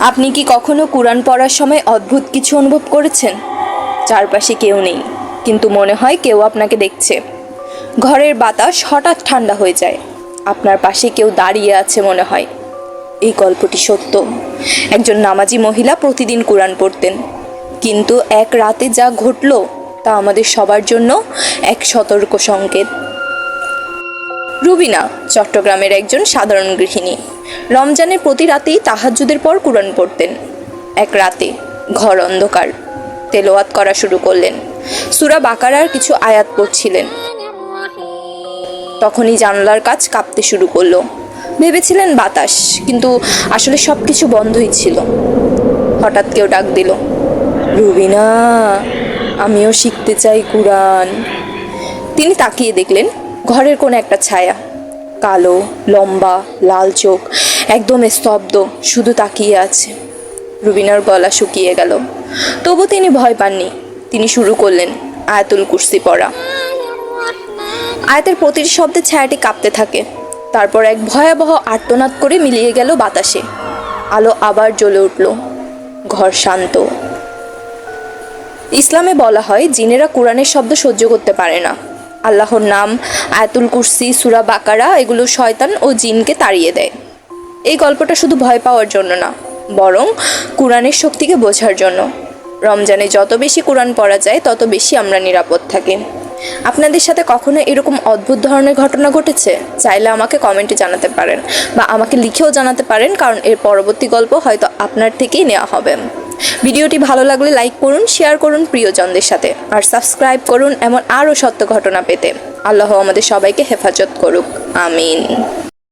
আপনি কি কখনো কোরআন পড়ার সময় অদ্ভুত কিছু অনুভব করেছেন? চারপাশে কেউ নেই, কিন্তু মনে হয় কেউ আপনাকে দেখছে। ঘরের বাতাস হঠাৎ ঠান্ডা হয়ে যায়। আপনার পাশে কেউ দাঁড়িয়ে আছে মনে হয়। এই গল্পটি সত্য। একজন নামাজি মহিলা প্রতিদিন কোরআন পড়তেন। কিন্তু এক রাতে যা ঘটল, তা আমাদের সবার জন্য এক সতর্ক সংকেত। রুবিনা চট্টগ্রামের একজন সাধারণ গৃহিণী। রমজানের প্রতি রাতেই তাহাজ্জুদের পর কোরআন পড়তেন। এক রাতে ঘর অন্ধকার। তেলোয়াত করা শুরু করলেন। সুরা বাকারার কিছু আয়াত পড়ছিলেন। তখনই জানলার কাজ কাঁপতে শুরু করল। ভেবেছিলেন বাতাস, কিন্তু আসলে সব কিছু বন্ধই ছিল। হঠাৎ কেউ ডাক দিল, রুবিনা, আমিও শিখতে চাই কোরআন। তিনি তাকিয়ে দেখলেন, ঘরের কোনো একটা ছায়া। কালো, লম্বা, লাল চোখ, একদম স্তব্ধ, শুধু তাকিয়ে আছে। রুবিনার গলা শুকিয়ে গেল। তবু তিনি ভয় পাননি। তিনি শুরু করলেন, আয়াতুল কুর্সি পড়া। আয়াতের প্রতিটি শব্দে ছায়াটি কাঁপতে থাকে। তারপর এক ভয়াবহ আর্তনাদ করে মিলিয়ে গেল বাতাসে। আলো আবার জ্বলে উঠল। ঘর শান্ত। ইসলামে বলা হয়, জিনেরা কোরআনের শব্দ সহ্য করতে পারে না। আল্লাহর নাম, আয়াতুল কুরসি, সুরা বাকারা, এগুলো শয়তান ও জিনকে তাড়িয়ে দেয়। এই গল্পটা শুধু ভয় পাওয়ার জন্য না, বরং কোরআনের শক্তিকে বোঝার জন্য। রমজানে যত বেশি কোরআন পড়া যায়, তত বেশি আমরা নিরাপদ থাকি। আপনাদের সাথে কখনো এরকম অদ্ভুত ধরনের ঘটনা ঘটেছে? চাইলে আমাকে কমেন্টে জানাতে পারেন, বা আমাকে লিখেও জানাতে পারেন, কারণ এর পরবর্তী গল্প হয়তো আপনার থেকেই নেওয়া হবে। ভিডিওটি ভালো লাগলে লাইক করুন, শেয়ার করুন প্রিয়জনদের সাথে। আর সাবস্ক্রাইব করুন এমন আরও সত্য ঘটনা পেতে। আল্লাহ আমাদের সবাইকে হেফাজত করুক। আমিন।